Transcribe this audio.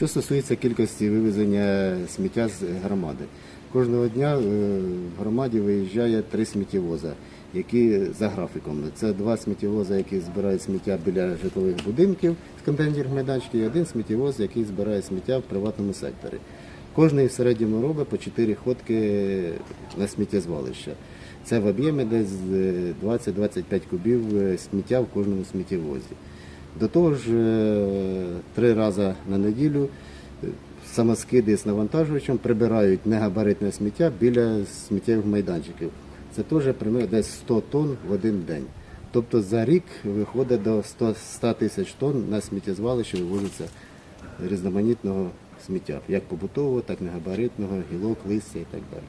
Що стосується кількості вивезення сміття з громади, кожного дня е, в громаді виїжджає три сміттєвоза, які за графіком. Це два сміттєвоза, які збирають сміття біля житлових будинків з контейнерних майданчиків, і один сміттєвоз, який збирає сміття в приватному секторі. Кожний в середньому робить по 4 ходки на сміттєзвалище. Це в об'ємі десь е, 20-25 кубів е, сміття в кожному сміттєвозі. До того ж, е, три рази на неділю е, самоскиди з навантажувачем прибирають негабаритне сміття біля сміттєвих майданчиків. Це теж примерно десь 100 тонн в один день. Тобто за рік виходить до 100 100 тисяч тонн на сміттєзвалище вивозиться різноманітного сміття, як побутового, так і негабаритного, гілок, листя і так далі.